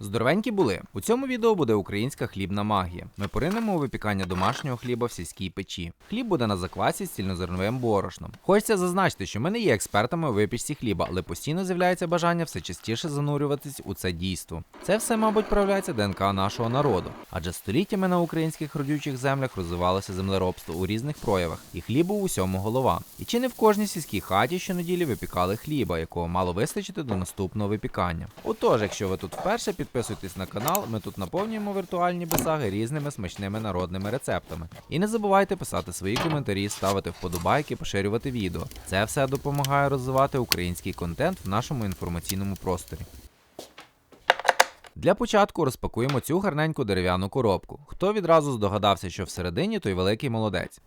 Здоровенькі були. У цьому відео буде українська хлібна магія. Ми поринемо у випікання домашнього хліба в сільській печі. Хліб буде на заквасі з цільнозерновим борошном. Хочеться зазначити, що ми не є експертами у випічці хліба, але постійно з'являється бажання все частіше занурюватись у це дійство. Це все, мабуть, проявляється ДНК нашого народу, адже століттями на українських родючих землях розвивалося землеробство у різних проявах, і хлібу у усьому голова. І чи не в кожній сільській хаті щонеділі випікали хліба, якого мало вистачити до наступного випікання. Отож, якщо ви тут вперше, підписуйтесь на канал, ми тут наповнюємо віртуальні бесаги різними смачними народними рецептами. І не забувайте писати свої коментарі, ставити вподобайки, поширювати відео. Це все допомагає розвивати український контент в нашому інформаційному просторі. Для початку розпакуємо цю гарненьку дерев'яну коробку. Хто відразу здогадався, що всередині, той великий молодець.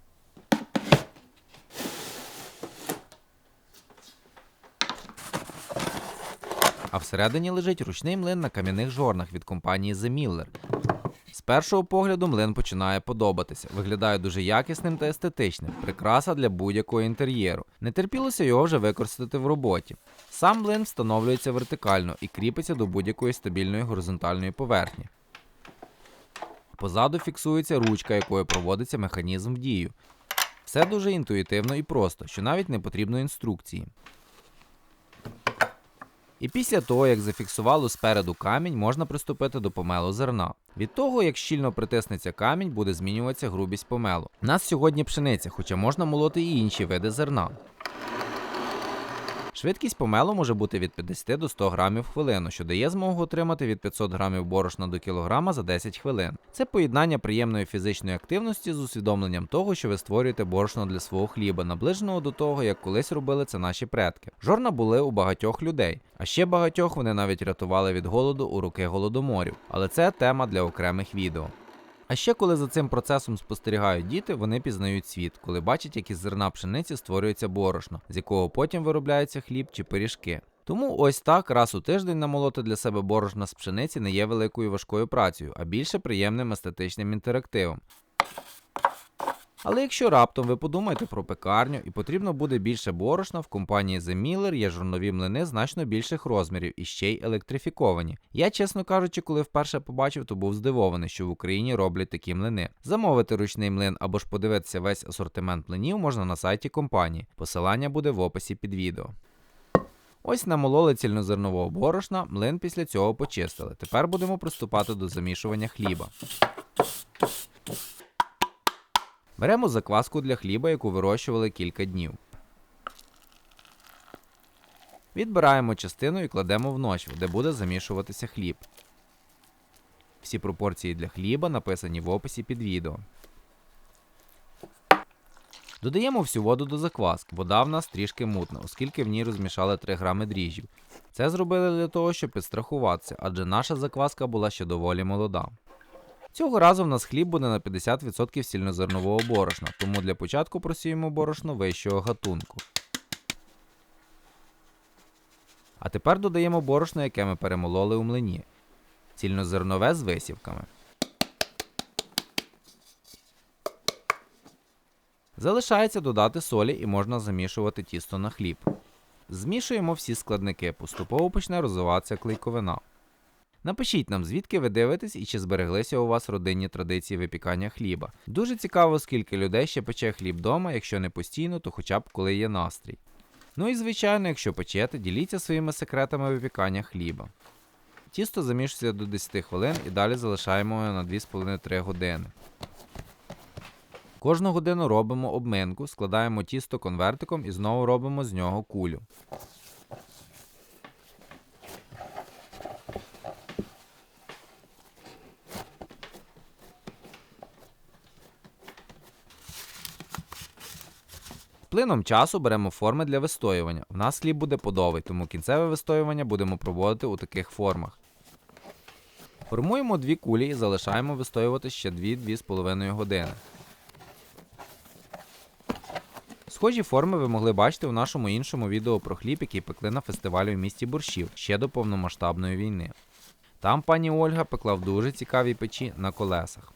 А всередині лежить ручний млин на кам'яних жорнах від компанії The Miller. З першого погляду млин починає подобатися. Виглядає дуже якісним та естетичним, прикраса для будь-якого інтер'єру. Не терпілося його вже використати в роботі. Сам млин встановлюється вертикально і кріпиться до будь-якої стабільної горизонтальної поверхні. Позаду фіксується ручка, якою проводиться механізм в дію. Все дуже інтуїтивно і просто, що навіть не потрібно інструкції. І після того, як зафіксувало спереду камінь, можна приступити до помелу зерна. Від того, як щільно притиснеться камінь, буде змінюватися грубість помелу. У нас сьогодні пшениця, хоча можна молоти і інші види зерна. Швидкість помелу може бути від 50 до 100 грамів в хвилину, що дає змогу отримати від 500 грамів борошна до кілограма за 10 хвилин. Це поєднання приємної фізичної активності з усвідомленням того, що ви створюєте борошно для свого хліба, наближеного до того, як колись робили це наші предки. Жорна були у багатьох людей, а ще багатьох вони навіть рятували від голоду у роки голодоморів. Але це тема для окремих відео. А ще коли за цим процесом спостерігають діти, вони пізнають світ, коли бачать, як із зерна пшениці створюється борошно, з якого потім виробляється хліб чи пиріжки. Тому ось так раз у тиждень намолоти для себе борошна з пшениці не є великою важкою працею, а більше приємним естетичним інтерактивом. Але якщо раптом ви подумаєте про пекарню і потрібно буде більше борошна, в компанії The Miller є жорнові млини значно більших розмірів і ще й електрифіковані. Я, чесно кажучи, коли вперше побачив, то був здивований, що в Україні роблять такі млини. Замовити ручний млин або ж подивитися весь асортимент млинів можна на сайті компанії. Посилання буде в описі під відео. Ось намололи цільнозернового борошна, млин після цього почистили. Тепер будемо приступати до замішування хліба. Беремо закваску для хліба, яку вирощували кілька днів. Відбираємо частину і кладемо в ночву, де буде замішуватися хліб. Всі пропорції для хліба написані в описі під відео. Додаємо всю воду до закваски. Вода в нас трішки мутна, оскільки в ній розмішали 3 грами дріжджів. Це зробили для того, щоб підстрахуватися, адже наша закваска була ще доволі молода. Цього разу в нас хліб буде на 50% сільнозернового борошна, тому для початку просіємо борошно вищого гатунку. А тепер додаємо борошно, яке ми перемололи у млині. Цільнозернове з висівками. Залишається додати солі і можна замішувати тісто на хліб. Змішуємо всі складники, поступово почне розвиватися клейковина. Напишіть нам, звідки ви дивитесь і чи збереглися у вас родинні традиції випікання хліба. Дуже цікаво, скільки людей ще пече хліб вдома, якщо не постійно, то хоча б коли є настрій. Ну і звичайно, якщо печете, діліться своїми секретами випікання хліба. Тісто замішується до 10 хвилин і далі залишаємо його на 2,5-3 години. Кожну годину робимо обминку, складаємо тісто конвертиком і знову робимо з нього кулю. Плином часу беремо форми для вистоювання. В нас хліб буде подовий, тому кінцеве вистоювання будемо проводити у таких формах. Формуємо дві кулі і залишаємо вистоювати ще 2-2,5 години. Схожі форми ви могли бачити у нашому іншому відео про хліб, який пекли на фестивалі в місті Борщів ще до повномасштабної війни. Там пані Ольга пекла в дуже цікавій печі на колесах.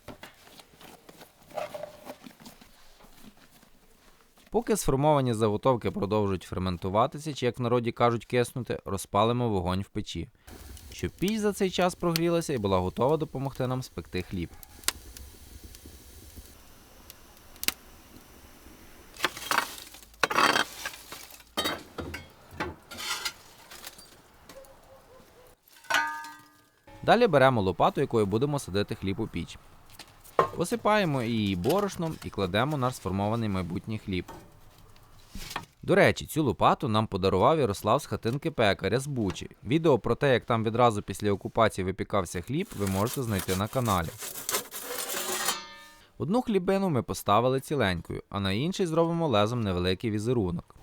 Поки сформовані заготовки продовжують ферментуватися, чи як в народі кажуть киснути, розпалимо вогонь в печі. щоб піч за цей час прогрілася і була готова допомогти нам спекти хліб. Далі беремо лопату, якою будемо садити хліб у піч. Посипаємо її борошном і кладемо наш сформований майбутній хліб. До речі, цю лопату нам подарував Ярослав з хатинки пекаря з Бучі. Відео про те, як там відразу після окупації випікався хліб, ви можете знайти на каналі. Одну хлібину ми поставили ціленькою, а на іншій зробимо лезом невеликий візерунок.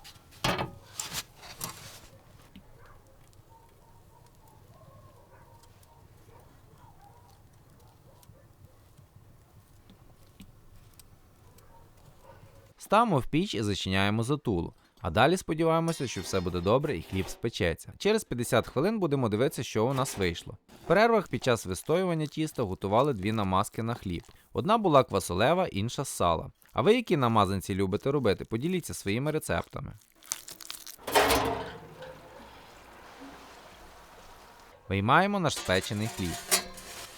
Ставимо в піч і зачиняємо затулу. А далі сподіваємося, що все буде добре і хліб спечеться. Через 50 хвилин будемо дивитися, що у нас вийшло. В перервах під час вистоювання тіста готували дві намазки на хліб. Одна була квасолева, інша з сала. А ви які намазанці любите робити? Поділіться своїми рецептами. Виймаємо наш спечений хліб.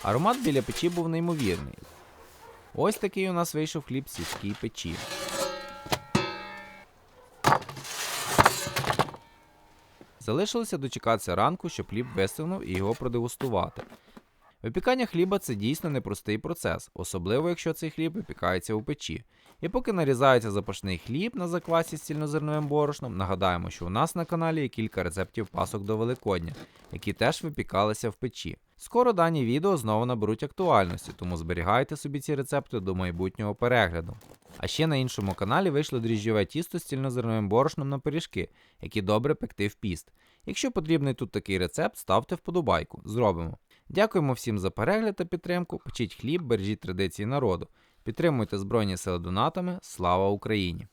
Аромат біля печі був неймовірний. Ось такий у нас вийшов хліб сільській печі. Залишилося дочекатися ранку, щоб хліб вистигнув і його продегустувати. Випікання хліба це дійсно непростий процес, особливо якщо цей хліб випікається у печі. І поки нарізається запашний хліб на заквасі з цільнозерновим борошном, нагадаємо, що у нас на каналі є кілька рецептів пасок до Великодня, які теж випікалися в печі. Скоро дані відео знову наберуть актуальності, тому зберігайте собі ці рецепти до майбутнього перегляду. А ще на іншому каналі вийшло дріжджове тісто з цільнозерновим борошном на пиріжки, які добре пекти в піст. Якщо потрібний тут такий рецепт, ставте вподобайку. Зробимо. Дякуємо всім за перегляд та підтримку. Печіть хліб, бережіть традиції народу. Підтримуйте Збройні Сили донатами. Слава Україні!